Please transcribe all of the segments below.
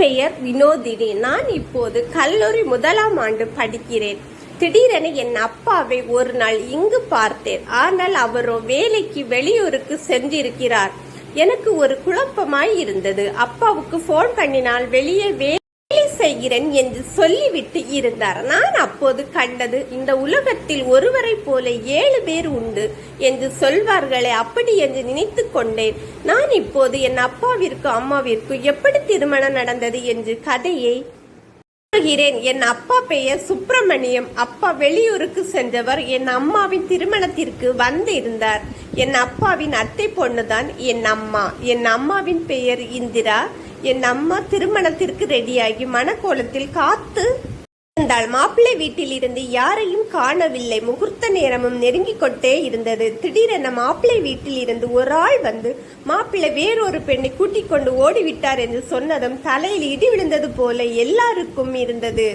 பெயர் வினோதினி. நான் இப்போது கல்லூரி முதலாம் ஆண்டு படிக்கிறேன். திடீரென என் அப்பாவை ஒரு நாள் இங்கு பார்த்தேன். ஆனால் அவரோ வேலைக்கு வெளியூருக்கு சென்றிருக்கிறார். எனக்கு ஒரு குழப்பமாய் இருந்தது. அப்பாவுக்கு ஃபோன் பண்ணினால் வெளியே வே செய்கிறேன் என்று சொல்லிவிட்டு இருந்தார். நான் அப்போது கண்டது இந்த உலகத்தில் ஒருவரை போல ஏழு பேர் உண்டு என்று சொல்வார்களே அப்படி என்று நினைத்து கொண்டேன். நான் இப்போது என் அப்பாவிற்கு அம்மாவிற்கு எப்படி திருமணம் நடந்தது என்று கதையை சொல்கிறேன். என் அப்பா பெயர் சுப்பிரமணியம். அப்பா வெளியூருக்கு சென்றவர் என் அம்மாவின் திருமணத்திற்கு வந்திருந்தார். என் அப்பாவின் அத்தை பொண்ணுதான் என் அம்மா. என் அம்மாவின் பெயர் இந்திரா. என் அம்மா திருமணத்திற்கு ரெடியாகி மணக்கோலத்தில் காத்து இருந்தாள். மாப்பிள்ளை வீட்டில் இருந்து யாரையும் காணவில்லை. முகூர்த்த நேரமும் நெருங்கிக் கொண்டே இருந்தது. திடீரென மாப்பிள்ளை வீட்டில் இருந்து ஒரு ஆள் வந்து மாப்பிள்ளை வேறொரு பெண்ணை கூட்டிக் கொண்டு ஓடிவிட்டார் என்று சொன்னதும் தலையில் இடி விழுந்தது போல எல்லாருக்கும் இருந்தது.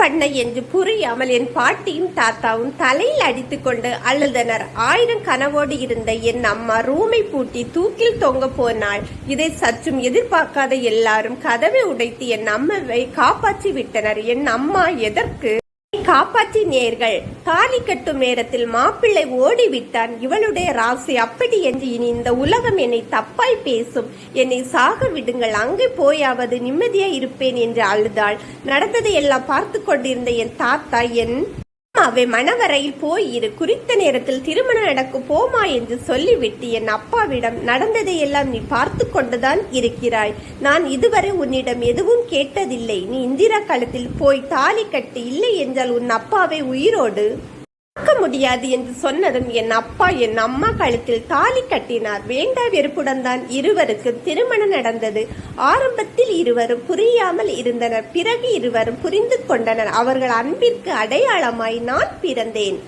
பண்ண என்று புரியாமல் என் பாட்டியும் தாத்தாவும் தலையில் அடித்துக்கொண்டு அழுதனர். ஆயிரம் கனவோடு இருந்த என் அம்மா ரூமை பூட்டி தூக்கில் தொங்க போனாள். இதை சற்றும் எதிர்பார்க்காத எல்லாரும் கதவை உடைத்து என் அம்மாவை காப்பாற்றி விட்டனர். என் அம்மா எதற்கு காப்பாற்றினீர்கள். தாலி கட்டும் நேரத்தில் மாப்பிள்ளை ஓடிவிட்டான். இவளுடைய ராசி அப்படி என்று இனி இந்த உலகம் என்னை தப்பாய் பேசும். என்னை சாக விடுங்கள். அங்கே போயாவது நிம்மதியாய் இருப்பேன் என்று அழுதாள். நடந்ததை எல்லாம் பார்த்து கொண்டிருந்த என் தாத்தா என் அம்மாவை மணவரையில் இரு. குறித்த நேரத்தில் திருமணம் நடக்க போமா என்று சொல்லிவிட்டு என் அப்பாவிடம் நடந்ததை எல்லாம் நீ பார்த்து கொண்டுதான் இருக்கிறாய். நான் இதுவரை உன்னிடம் எதுவும் கேட்டதில்லை. நீ இந்திரா காலத்தில் போய் தாலி கட்டு இல்லை என்றால் உன் அப்பாவை உயிரோடு மறக்க முடியாது என்று சொன்னதும் என் அப்பா என் அம்மா கழுத்தில் தாலி கட்டினார். வேண்டா வெறுப்புடன் தான் இருவருக்கு திருமணம் நடந்தது. ஆரம்பத்தில் இருவரும் புரியாமல் இருந்தனர். பிறகு இருவரும் புரிந்து கொண்டனர். அவர்கள் அன்பிற்கு அடையாளமாய் நான் பிறந்தேன்.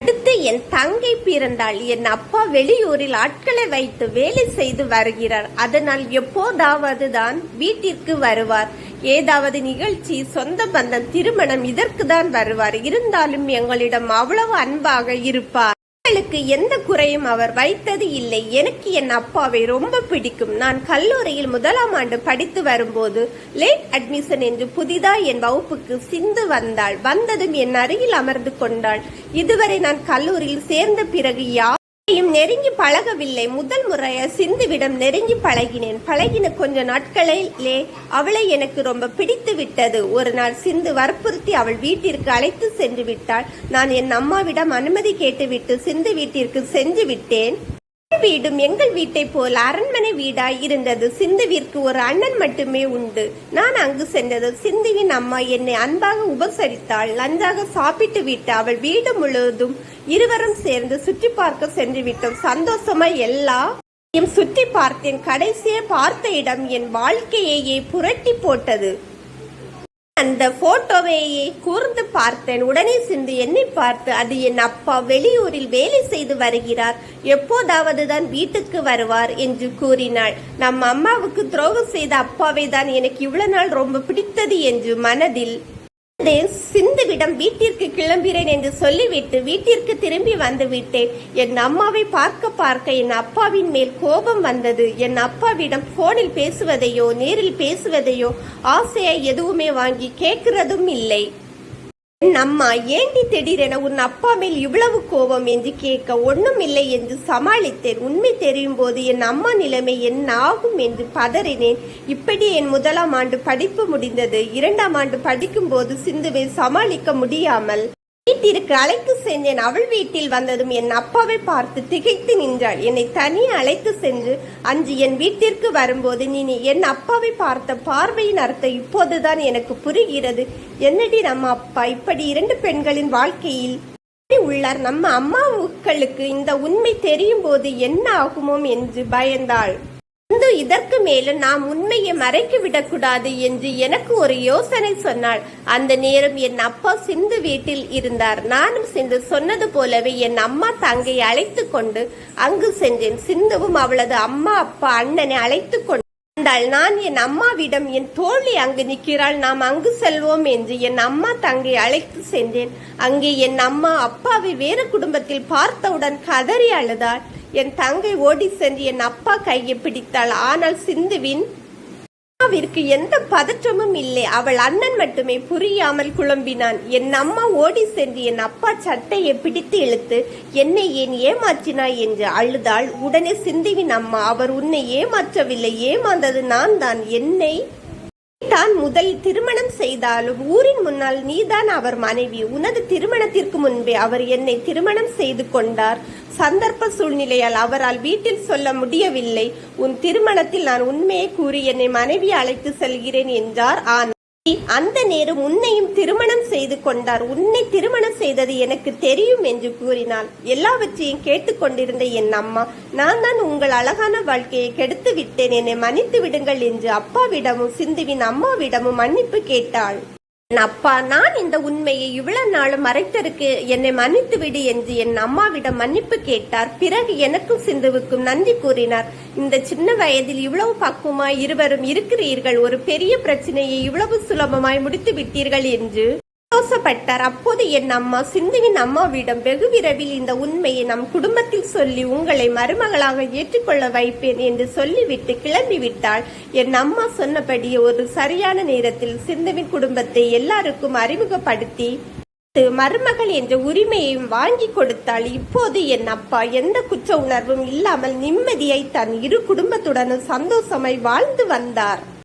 அடுத்து என் தங்கை பிறந்தாள். என் அப்பா வெளியூரில் ஆட்களை வைத்து வேலை செய்து வருகிறார். அதனால் எப்போதாவது தான் வீட்டிற்கு வருவார். ஏதாவது நிகழ்ச்சி சொந்த பந்தம் திருமணம் இதற்கு தான் வருவார். இருந்தாலும் எங்களிடம் அவ்வளவு அன்பாக இருப்பார். எங்களுக்கு எந்த குறையும் அவர் வைத்தது இல்லை. எனக்கு என் அப்பாவை ரொம்ப பிடிக்கும். நான் கல்லூரியில் முதலாம் ஆண்டு படித்து வரும்போது லேட் அட்மிஷன் என்று புதிதா என் வகுப்புக்கு சிந்து வந்தாள். வந்ததும் என் அருகில் அமர்ந்து கொண்டாள். இதுவரை நான் கல்லூரியில் சேர்ந்த பிறகு யார் யாரையும் நெருங்கி பழகவில்லை. முதல் முறைய சிந்துவிடம் நெருங்கி பழகினேன். பழகின கொஞ்ச நாட்களிலே அவளை எனக்கு ரொம்ப பிடித்து விட்டது. ஒரு நாள் சிந்து வற்புறுத்தி அவள் வீட்டிற்கு அழைத்து சென்று விட்டாள். நான் என் அம்மாவிடம் அனுமதி கேட்டுவிட்டு சிந்து வீட்டிற்கு சென்று விட்டேன். வீடும் எங்கள் வீட்டை போல் அரண்மனை வீடாய் இருந்தது. சிந்துவிற்கு ஒரு அண்ணன் மட்டுமே உண்டு. நான் அங்கு சென்றது. சிந்துவின் அம்மா என்னை அன்பாக உபசரித்தாள். நன்றாக சாப்பிட்டு விட்டு அவள் வீடு முழுவதும் இருவரும் சேர்ந்து சுற்றி பார்க்க சென்று விட்டோம். சந்தோஷமா எல்லா சுற்றி பார்த்தேன் கடைசியே பார்த்த இடம் என் வாழ்க்கையையே புரட்டி போட்டது. அந்த போட்டோவையே கூர்ந்து பார்த்தேன். உடனே சிந்து என்னை பார்த்து அது என் அப்பா வெளியூரில் வேலை செய்து வருகிறார். எப்போதாவது தான் வீட்டுக்கு வருவார் என்று கூறினாள். நம் அம்மாவுக்கு துரோகம் செய்த அப்பாவை தான் எனக்கு இவ்வளவு நாள் ரொம்ப பிடித்தது என்று மனதில். சிந்துவிடம் வீட்டிற்கு கிளம்புகிறேன் என்று சொல்லிவிட்டு வீட்டிற்கு திரும்பி வந்துவிட்டேன். என் அம்மாவை பார்க்க பார்க்க என் அப்பாவின் மேல் கோபம் வந்தது. என் அப்பாவிடம் போனில் பேசுவதையோ நேரில் பேசுவதையோ ஆசையை எதுவுமே வாங்கி கேட்கிறதும் இல்லை. என் அம்மா ஏண்டி திடீரென உன் அப்பா மேல் இவ்வளவு கோபம் என்று கேட்க ஒண்ணும் இல்லை என்று சமாளித்தேன். உண்மை தெரியும் போது என் அம்மா நிலைமை என்ன ஆகும் என்று பதறினேன். இப்படி என் முதலாம் ஆண்டு படிப்பு முடிந்தது. இரண்டாம் ஆண்டு படிக்கும் போது சிந்துவை சமாளிக்க முடியாமல் வீட்டிற்கு அழைத்து சென்றேன். அவள் வீட்டில் வந்ததும் என் அப்பாவை பார்த்து திகைத்து நின்றாள். என்னை தனி அழைத்து சென்று அன்று என் வீட்டிற்கு வரும்போது நீ என் அப்பாவை பார்த்த பார்வையின் அர்த்தம் இப்போதுதான் எனக்கு புரிகிறது. என்னடி நம்ம அப்பா? இப்படி இரண்டு பெண்களின் வாழ்க்கையில் உள்ளார்? நம்ம அம்மாவுக்களுக்கு இந்த உண்மை தெரியும் போது என்ன ஆகுமோ என்று பயந்தாள். இந்து இதற்கு மேலும் நாம் உண்மையை மறைத்து விடக்கூடாது என்று எனக்கு ஒரு யோசனை சொன்னாள். அந்த நேரம் என் அப்பா சிந்து வீட்டில் இருந்தார். நானும் சிந்து சொன்னது போலவே என் அம்மா தங்கை அழைத்து கொண்டு அங்கு சென்றேன். சிந்துவும் அவளது அம்மா அப்பா அண்ணனை அழைத்து கொண்டு வந்தாள். நான் என் அம்மாவிடம் என் தோழி அங்கு நிற்கிறாள். நாம் அங்கு செல்வோம் என்று என் அம்மா தங்கை அழைத்து சென்றேன். அங்கே என் அம்மா அப்பாவை வேறு குடும்பத்தில் பார்த்தவுடன் கதறி அழுதாள். என் தங்கை ஓடி சென்று என் அப்பா கையை பிடித்தாள். ஆனால் சிந்துவின் அம்மாவிற்கு எந்த பதற்றமும் இல்லை. அவள் அண்ணன் மட்டுமே புரியாமல் குழம்பினான். என் அம்மா ஓடி சென்று என் அப்பா சட்டையை பிடித்து இழுத்து என்னை ஏன் ஏமாற்றினாய்? என்று அழுதாள். உடனே சிந்துவின் அம்மா அவர் உன்னை ஏமாற்றவில்லை. ஏமாந்தது நான் தான். என்னை தான் முதல் திருமணம் செய்தாலும் ஊரின் முன்னால் நீதான் அவர் மனைவி. உனது திருமணத்திற்கு முன்பே அவர் என்னை திருமணம் செய்து கொண்டார். சந்தர்ப்ப சூழ்நிலையால் அவரால் வீட்டில் சொல்ல முடியவில்லை. உன் திருமணத்தில் நான் உண்மையை கூறி என்னை மனைவி அழைத்து செல்கிறேன் என்றார். ஆனால் அந்த நேரம் உன்னையும் திருமணம் செய்து கொண்டார். உன்னை திருமணம் செய்தது எனக்கு தெரியும் என்று கூறினாள். எல்லாவற்றையும் கேட்டுக்கொண்டிருந்த என் அம்மா நான் தான் உங்கள் அழகான வாழ்க்கையை கெடுத்து விட்டேன் என்னை மன்னித்து விடுங்கள் என்று அப்பாவிடமும் சிந்துவின் அம்மாவிடமும் மன்னிப்பு கேட்டாள். அப்பா நான் இந்த உண்மையை இவ்வளவு நாளும் மறைத்தருக்கு. என்னை மன்னித்து விடு என்று என் அம்மாவிடம் மன்னிப்பு கேட்டார். பிறகு எனக்கும் சிந்துவுக்கும் நன்றி கூறினார். இந்த சின்ன வயதில் இவ்வளவு பக்குவமாய் இருவரும் இருக்கிறீர்கள். ஒரு பெரிய பிரச்சனையை இவ்வளவு சுலபமாய் முடித்து விட்டீர்கள் என்று சந்தோஷப்பட்டார். அப்போது என் அம்மா சிந்துவின் அம்மாவிடம் வெகு விரைவில் இந்த உண்மையை நம் குடும்பத்தில் சொல்லி உங்களை மருமகளாக ஏற்றுக்கொள்ள வைப்பேன் என்று சொல்லிவிட்டு கிளம்பிவிட்டாள் என் அம்மா சொன்னபடி ஒரு சரியான நேரத்தில் சிந்துவின் குடும்பத்தை எல்லாருக்கும் அறிமுகப்படுத்தி மருமகள் என்ற உரிமையையும் வாங்கி கொடுத்தாள். இப்போது என் அப்பா எந்த குற்ற உணர்வும் இல்லாமல் நிம்மதியை தன் இரு குடும்பத்துடனும் சந்தோஷமாய் வாழ்ந்து வந்தார்.